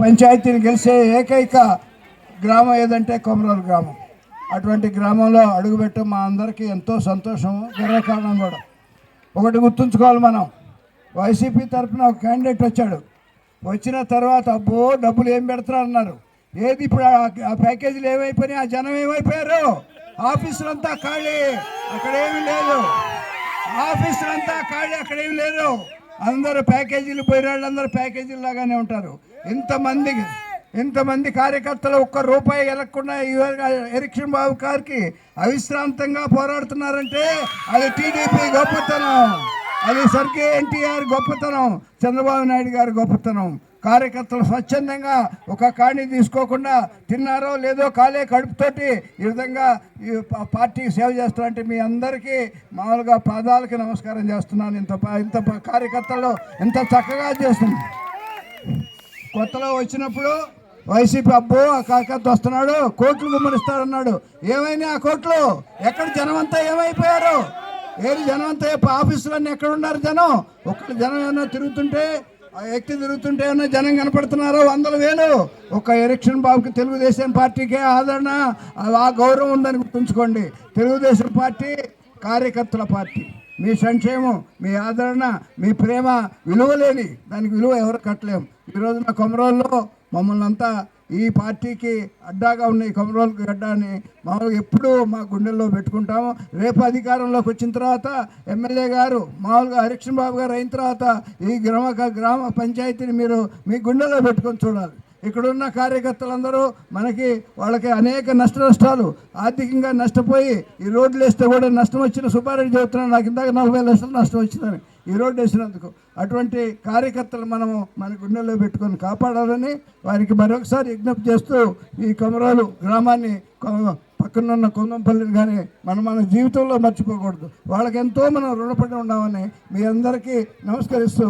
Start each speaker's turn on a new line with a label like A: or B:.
A: పంచాయతీని గెలిచే ఏకైక గ్రామం ఏదంటే కొమరోలు గ్రామం. అటువంటి గ్రామంలో అడుగుపెట్టడం మా అందరికీ ఎంతో సంతోషం గర్వకారణం కూడా. ఒకటి గుర్తుంచుకోవాలి మనం. వైసీపీ తరఫున ఒక క్యాండిడేట్ వచ్చాడు. వచ్చిన తర్వాత అబ్బో డబ్బులు ఏం పెడతారు అన్నారు. ఏది ఇప్పుడు ఆ- ఆ ప్యాకేజీలు ఏమైపోయినాయి? ఆ జనం ఏమైపోయారు? ఆఫీసులంతా ఖాళీ అక్కడేమీ లేదు. ఆఫీసులంతా ఖాళీ అక్కడేమీ లేదు. అందరూ ప్యాకేజీలు పోయిన వాళ్ళందరూ ప్యాకేజీలు లాగానే ఉంటారు. ఇంతమంది ఇంతమంది కార్యకర్తలు ఒక్క రూపాయి వెళ్ళకుండా ఎరిక్షన్ బాబు గారికి అవిశ్రాంతంగా పోరాడుతున్నారంటే అది టీడీపీ గొప్పతనం. అది స్వర్గీయ ఎన్టీఆర్ గొప్పతనం చంద్రబాబు నాయుడు గారి గొప్పతనం. కార్యకర్తలు స్వచ్ఛందంగా ఒక కాణి తీసుకోకుండా తిన్నారో లేదో కాలే కడుపుతోటి ఈ విధంగా ఈ పార్టీకి సేవ చేస్తారంటే మీ అందరికీ మామూలుగా పాదాలకి నమస్కారం చేస్తున్నాను. ఇంత ఇంత కార్యకర్తలు ఎంత చక్కగా చేస్తుంది కొత్తలో వచ్చినప్పుడు వైసీపీ అబ్బో ఆ కార్యకర్త వస్తున్నాడు కోట్లు గుమ్మరిస్తాడన్నాడు ఏమైనా ఆ కోట్లు? ఎక్కడ జనమంతా ఏమైపోయారు? ఏది జనం అంతా ఆఫీసులన్నీ ఎక్కడ ఉన్నారు జనం? ఒక్కళ్ళు జనం ఏమన్నా తిరుగుతుంటే ఆ వ్యక్తి తిరుగుతుంటే ఏమన్నా జనం కనపడుతున్నారో? వందల వేలు. ఒక ఎలక్షన్ బాబుకి తెలుగుదేశం పార్టీకే ఆదరణ ఆ- గౌరవం ఉందని గుర్తుంచుకోండి. తెలుగుదేశం పార్టీ కార్యకర్తల పార్టీ. మీ సంక్షేమం మీ ఆదరణ మీ ప్రేమ విలువలేని దానికి విలువ ఎవరు కట్టలేము ఈరోజు నా కొమరోల్లో మమ్మల్ని అంతా ఈ పార్టీకి అడ్డాగా ఉన్న ఈ కొమరోలు గడ్డాన్ని మామూలుగా ఎప్పుడూ మా గుండెల్లో పెట్టుకుంటాము. రేపు అధికారంలోకి వచ్చిన తర్వాత ఎమ్మెల్యే గారు మామూలుగా హరికృష్ణ బాబు గారు అయిన తర్వాత ఈ గ్రామ గ్రామ పంచాయతీని మీరు మీ గుండెల్లో పెట్టుకొని చూడాలి. ఇక్కడున్న కార్యకర్తలందరూ మనకి వాళ్ళకి అనేక నష్ట నష్టాలు ఆర్థికంగా నష్టపోయి ఈ రోడ్లు వేస్తే కూడా నష్టం వచ్చిన సుబ్బారెడ్డి చెబుతున్నాను నాకు ఇందాక నలభై లక్షలు నష్టం వచ్చిందని. ఈ రోడ్డు వేసినందుకు అటువంటి కార్యకర్తలు మనము మన గుండెల్లో పెట్టుకొని కాపాడాలని వారికి మరొకసారి విజ్ఞప్తి చేస్తూ ఈ కొమరాలు గ్రామాన్ని కొ- పక్కనున్న కొందంపల్లిని కానీ మనం మన జీవితంలో మర్చిపోకూడదు. వాళ్ళకి ఎంతో మనం రుణపడి ఉన్నామని మీ అందరికీ నమస్కరిస్తూ